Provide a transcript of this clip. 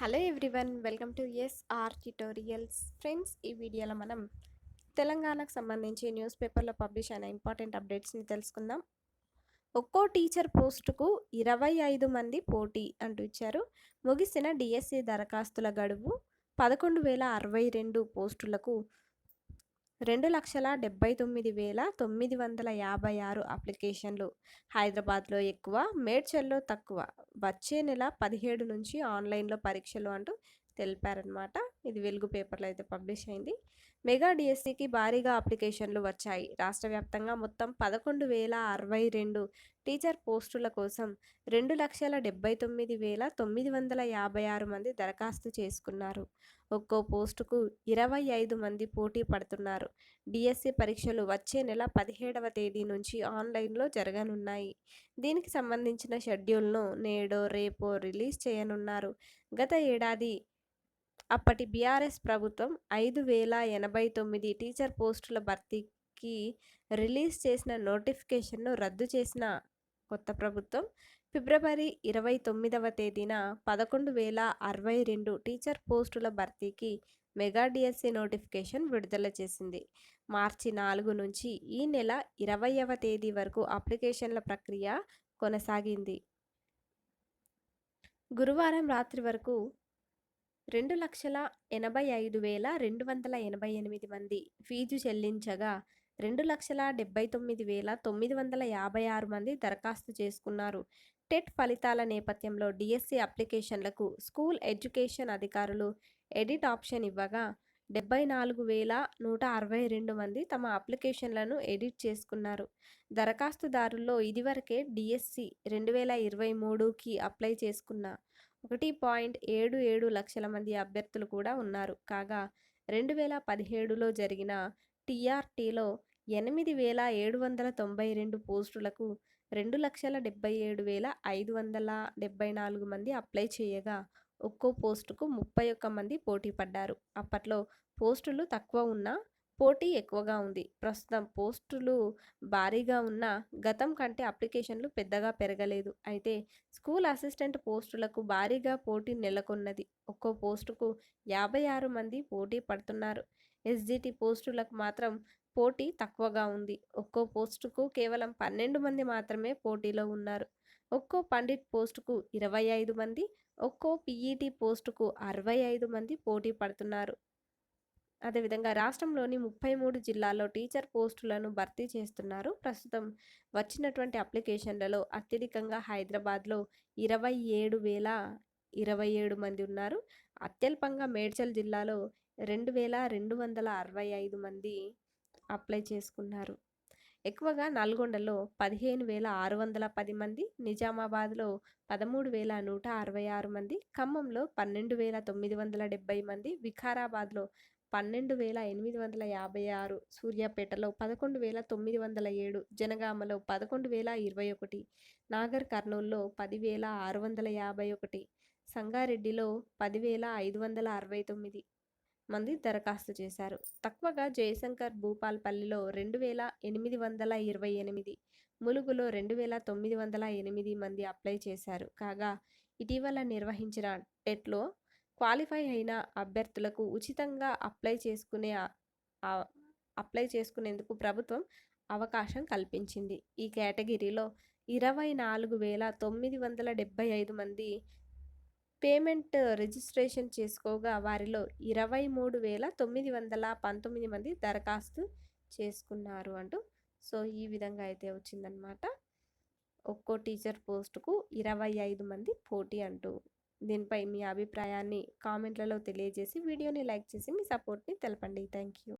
Hello everyone welcome to SR tutorials friends ఈ వీడియోలో మనం తెలంగాణకు సంబంధించి న్యూస్ పేపర్లో పబ్లిష్ అయిన ఇంపార్టెంట్ అప్డేట్స్ని తెలుసుకుందాం. ఒక్కో టీచర్ పోస్టుకు ఇరవై ఐదు మంది పోటీ అంటూ ఇచ్చారు. ముగిసిన డిఎస్సి దరఖాస్తుల గడువు పదకొండు వేల అరవై రెండు పోస్టులకు రెండు లక్షల డెబ్బై తొమ్మిది వేల తొమ్మిది వందల యాభై ఆరు అప్లికేషన్లు. హైదరాబాద్లో ఎక్కువ మేడ్చల్లో తక్కువ. వచ్చే నెల పదిహేడు నుంచి ఆన్లైన్లో పరీక్షలు అంటూ తెలిపారనమాట ఇది వెలుగు పేపర్లో అయితే పబ్లిష్ అయింది. మెగా డిఎస్సికి భారీగా అప్లికేషన్లు వచ్చాయి. రాష్ట్ర వ్యాప్తంగా మొత్తం పదకొండు వేల అరవై రెండు టీచర్ పోస్టుల కోసం రెండు లక్షల డెబ్బై తొమ్మిది వేల తొమ్మిది వందల యాభై ఆరు మంది దరఖాస్తు చేసుకున్నారు. ఒక్కో పోస్టుకు ఇరవై ఐదు మంది పోటీ పడుతున్నారు. డిఎస్సి పరీక్షలు వచ్చే నెల పదిహేడవ తేదీ నుంచి ఆన్లైన్లో జరగనున్నాయి. దీనికి సంబంధించిన షెడ్యూల్ను నేడో రేపో రిలీజ్ చేయనున్నారు. గత ఏడాది అప్పటి బీఆర్ఎస్ ప్రభుత్వం ఐదు వేల ఎనభై తొమ్మిది టీచర్ పోస్టుల భర్తీకి రిలీజ్ చేసిన నోటిఫికేషన్ను రద్దు చేసిన కొత్త ప్రభుత్వం ఫిబ్రవరి ఇరవై తొమ్మిదవ తేదీన పదకొండు వేల అరవై రెండు టీచర్ పోస్టుల భర్తీకి మెగా డిఎస్సి నోటిఫికేషన్ విడుదల చేసింది. మార్చి నాలుగు నుంచి ఈ నెల ఇరవైవ తేదీ వరకు అప్లికేషన్ల ప్రక్రియ కొనసాగింది. గురువారం రాత్రి వరకు రెండు లక్షల ఎనభై ఐదు వేల రెండు వందల ఎనభై ఎనిమిది మంది ఫీజు చెల్లించగా రెండు లక్షల డెబ్బై తొమ్మిది వేల తొమ్మిది వందల యాభై ఆరు మంది దరఖాస్తు చేసుకున్నారు. టెట్ ఫలితాల నేపథ్యంలో డిఎస్సి అప్లికేషన్లకు స్కూల్ ఎడ్యుకేషన్ అధికారులు ఎడిట్ ఆప్షన్ ఇవ్వగా డెబ్బై నాలుగు వేల నూట అరవై రెండు మంది తమ అప్లికేషన్లను ఎడిట్ చేసుకున్నారు. దరఖాస్తుదారుల్లో ఇదివరకే డిఎస్సి రెండు వేల ఇరవై మూడుకి అప్లై చేసుకున్న ఒకటి పాయింట్ ఏడు ఏడు లక్షల మంది అభ్యర్థులు కూడా ఉన్నారు. కాగా రెండు వేల పదిహేడులో జరిగిన టీఆర్టీలో ఎనిమిది వేల ఏడు వందల తొంభై రెండు పోస్టులకు రెండు లక్షల డెబ్బై ఏడు వేల ఐదు వందల డెబ్బై నాలుగు మంది అప్లై చేయగా ఒక్కో పోస్టుకు ముప్పై ఒక్క మంది పోటీ పడ్డారు. అప్పట్లో పోస్టులు తక్కువ ఉన్నా పోటీ ఎక్కువగా ఉంది. ప్రస్తుతం పోస్టులు భారీగా ఉన్న గతం కంటే అప్లికేషన్లు పెద్దగా పెరగలేదు. అయితే స్కూల్ అసిస్టెంట్ పోస్టులకు భారీగా పోటీ నెలకొన్నది. ఒక్కో పోస్టుకు యాభై ఆరు మంది పోటీ పడుతున్నారు. ఎస్జిటి పోస్టులకు మాత్రం పోటీ తక్కువగా ఉంది. ఒక్కో పోస్టుకు కేవలం పన్నెండు మంది మాత్రమే పోటీలో ఉన్నారు. ఒక్కో పండిట్ పోస్టుకు ఇరవై ఐదు మంది ఒక్కో పీఈటీ పోస్టుకు అరవై ఐదు మంది పోటీ పడుతున్నారు. అదేవిధంగా రాష్ట్రంలోని ముప్పై మూడు జిల్లాల్లో టీచర్ పోస్టులను భర్తీ చేస్తున్నారు. ప్రస్తుతం వచ్చినటువంటి అప్లికేషన్లలో అత్యధికంగా హైదరాబాద్లో ఇరవై ఏడు వేల ఇరవై ఏడు మంది ఉన్నారు. అత్యల్పంగా మేడ్చల్ జిల్లాలో రెండు వేల రెండు వందల అరవై ఐదు మంది అప్లై చేసుకున్నారు. ఎక్కువగా నల్గొండలో పదిహేను వేల ఆరు వందల పది మంది నిజామాబాద్లో పదమూడు వేల నూట అరవై ఆరు మంది ఖమ్మంలో పన్నెండు వేల తొమ్మిది వందల డెబ్బై మంది వికారాబాద్లో పన్నెండు వేల ఎనిమిది వందల యాభై ఆరు సూర్యాపేటలో పదకొండు వేల తొమ్మిది వందల ఏడు జనగామలో పదకొండు వేల ఇరవై ఒకటి నాగర్ కర్నూల్లో పదివేల ఆరు వందల యాభై ఒకటి సంగారెడ్డిలో పదివేల ఐదు వందల అరవై తొమ్మిది మంది దరఖాస్తు చేశారు. తక్కువగా జయశంకర్ భూపాల్పల్లిలో రెండు వేల ఎనిమిది వందల ఇరవై ఎనిమిది ములుగులో రెండు వేల తొమ్మిది వందల ఎనిమిది మంది అప్లై చేశారు. కాగా ఇటీవల నిర్వహించిన టెట్లో క్వాలిఫై అయిన అభ్యర్థులకు ఉచితంగా అప్లై చేసుకునే అప్లై చేసుకునేందుకు ప్రభుత్వం అవకాశం కల్పించింది. ఈ కేటగిరీలో ఇరవై నాలుగు వేల తొమ్మిది వందల డెబ్బై ఐదు మంది పేమెంట్ రిజిస్ట్రేషన్ చేసుకోగా వారిలో ఇరవై మూడు వేల తొమ్మిది వందల పంతొమ్మిది మంది దరఖాస్తు చేసుకున్నారు అంటూ సో ఈ విధంగా అయితే వచ్చిందనమాట ఒక్కో టీచర్ పోస్టుకు ఇరవై ఐదు మంది పోటీ అంటూ దీనిపై మీ అభిప్రాయాన్ని కామెంట్లలో తెలియజేసి వీడియోని లైక్ చేసి మీ సపోర్ట్ని తెలపండి. Thank you